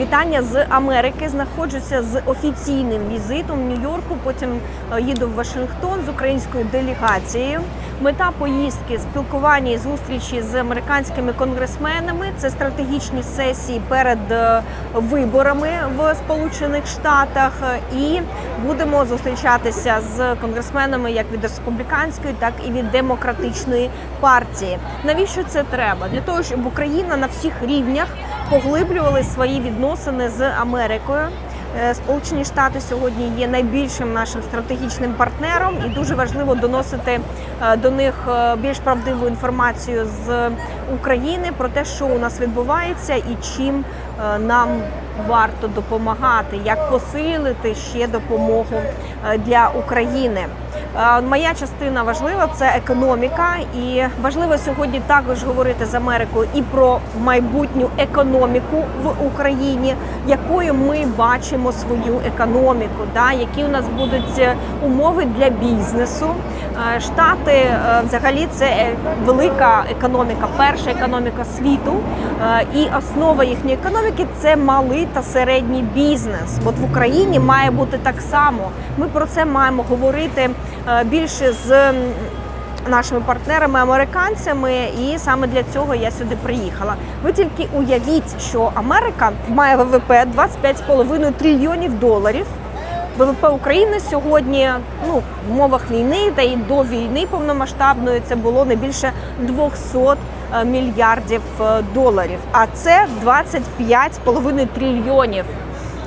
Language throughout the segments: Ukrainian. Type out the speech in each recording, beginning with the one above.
Вітання з Америки. Знаходжуся з офіційним візитом в Нью-Йорку. Потім е, їду в Вашингтон з українською делегацією. Мета поїздки спілкування і зустрічі з американськими конгресменами. Це стратегічні сесії перед е, виборами в Сполучених Штатах. І будемо зустрічатися з конгресменами як від республіканської, так і від демократичної партії. Навіщо це треба? Для того, щоб Україна на всіх рівнях поглиблювали свої відносини з Америкою. Е, Сполучені Штати сьогодні є найбільшим нашим стратегічним партнером, і дуже важливо доносити е, до них е, більш правдиву інформацію з України про те, що у нас відбувається, і чим нам варто допомагати, як посилити ще допомогу для України. Е, Моя частина важлива це економіка, і важливо сьогодні також говорити з Америкою і про майбутню економіку в Україні, якою ми бачимо свою економіку, да, які у нас будуть е, умови для бізнесу. Е, Штати взагалі це велика економіка, перша економіка світу, і основа їхньої економіки це малий та середній бізнес. От в Україні має бути так само. Ми про це маємо говорити більше з нашими партнерами американцями, і саме для цього я сюди приїхала. Ви тільки уявіть, що Америка має ВВП 25,5 трильйонів доларів. ВВП України сьогодні ну в умовах війни та і до війни повномасштабної це було не більше 200 е, мільярдів е, доларів. А це 25,5 трильйонів.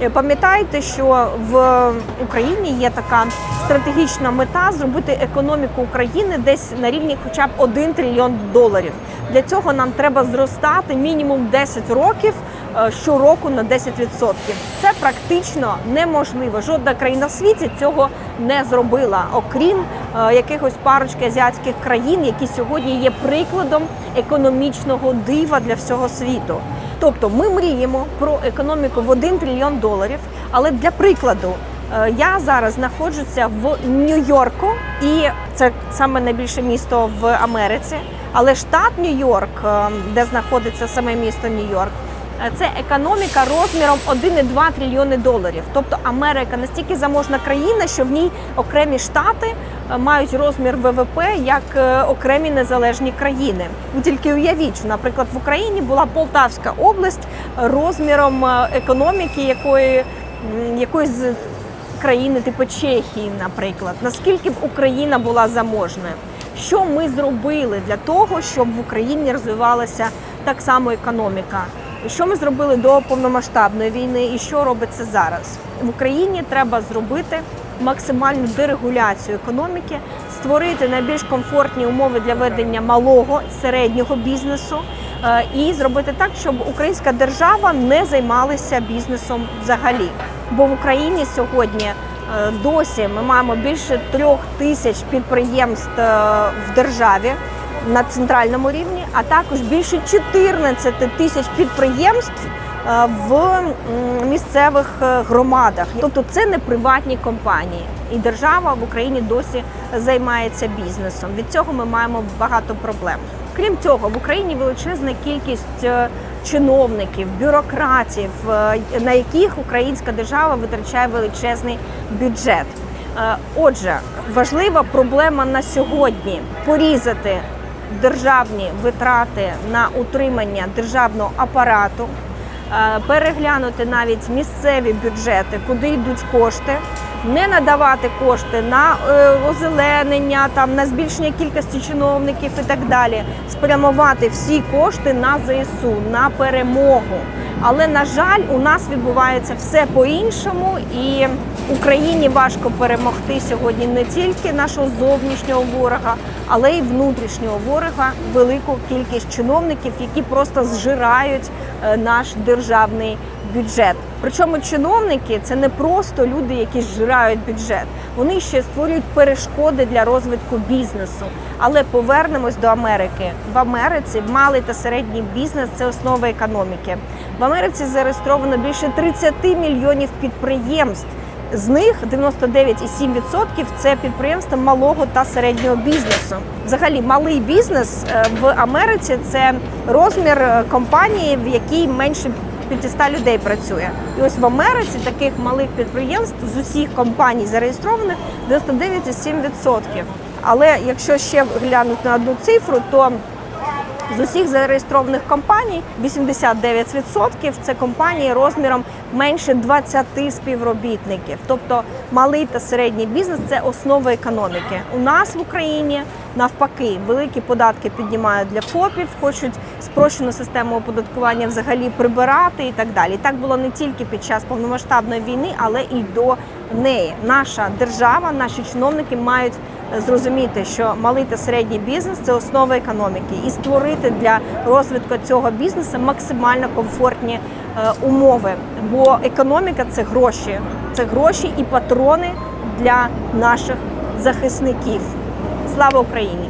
Е, Пам'ятайте, що в Україні є така стратегічна мета зробити економіку України десь на рівні хоча б 1 трильйон доларів. Для цього нам треба зростати мінімум 10 років е, щороку на 10%. Це практично неможливо. Жодна країна в світі цього не зробила, окрім е, якихось парочки азіатських країн, які сьогодні є прикладом економічного дива для всього світу. Тобто ми мріємо про економіку в 1 трильйон доларів. Але для прикладу, е, я зараз знаходжуся в Нью-Йорку, і це саме найбільше місто в Америці. Але штат Нью-Йорк, е, де знаходиться саме місто Нью-Йорк, це економіка розміром 1,2 трильйони доларів. Тобто Америка настільки заможна країна, що в ній окремі штати е, мають розмір ВВП як е, окремі незалежні країни. Тільки уявіть, наприклад, в Україні була Полтавська область розміром е, економіки якої якоїсь країни, типу Чехії, наприклад. Наскільки б Україна була заможною? Що ми зробили для того, щоб в Україні розвивалася так само економіка? Що ми зробили до повномасштабної війни, і що робиться зараз в Україні? Треба зробити максимальну дерегуляцію економіки, створити найбільш комфортні умови для ведення малого середнього бізнесу е, і зробити так, щоб українська держава не займалася бізнесом взагалі. Бо в Україні сьогодні е, досі ми маємо більше трьох тисяч підприємств е, в державі на центральному рівні, а також більше 14 тисяч підприємств е, в місцевих е, громадах. Тобто це не приватні компанії, і держава в Україні досі займається бізнесом. Від цього ми маємо багато проблем. Крім цього, в Україні величезна кількість е, чиновників, бюрократів, на яких українська держава витрачає величезний бюджет. Отже, важлива проблема на сьогодні порізати державні витрати на утримання державного апарату, е, переглянути навіть місцеві бюджети, куди йдуть кошти, не надавати кошти на е, озеленення, там на збільшення кількості чиновників і так далі, спрямувати всі кошти на ЗСУ, на перемогу. Але на жаль, у нас відбувається все по-іншому, і Україні важко перемогти сьогодні не тільки нашого зовнішнього ворога, але й внутрішнього ворога, велику кількість чиновників, які просто зжирають е, наш державний бюджет. Причому чиновники це не просто люди, які зжирають бюджет. Вони ще створюють перешкоди для розвитку бізнесу. Але повернемось до Америки. В Америці малий та середній бізнес це основа економіки. В Америці зареєстровано більше 30 мільйонів підприємств. З них 99,7% це підприємства малого та середнього бізнесу. Взагалі, малий бізнес е, в Америці це розмір е, компанії, в якій менше 500 людей працює. І ось в Америці таких малих підприємств з усіх компаній зареєстрованих 99,7%. Але якщо ще глянути на одну цифру, то з усіх зареєстрованих компаній 89% це компанії розміром менше 20 співробітників. Тобто малий та середній бізнес це основа економіки. У нас в Україні навпаки великі податки піднімають для ФОПів, хочуть спрощену систему оподаткування взагалі прибирати і так далі. Так було не тільки під час повномасштабної війни, але і до неї. Наша держава, наші чиновники мають зрозуміти, що малий та середній бізнес це основа економіки, і створити для розвитку цього бізнесу максимально комфортні е, умови. Бо економіка це гроші, це гроші і патрони для наших захисників. Слава Україні!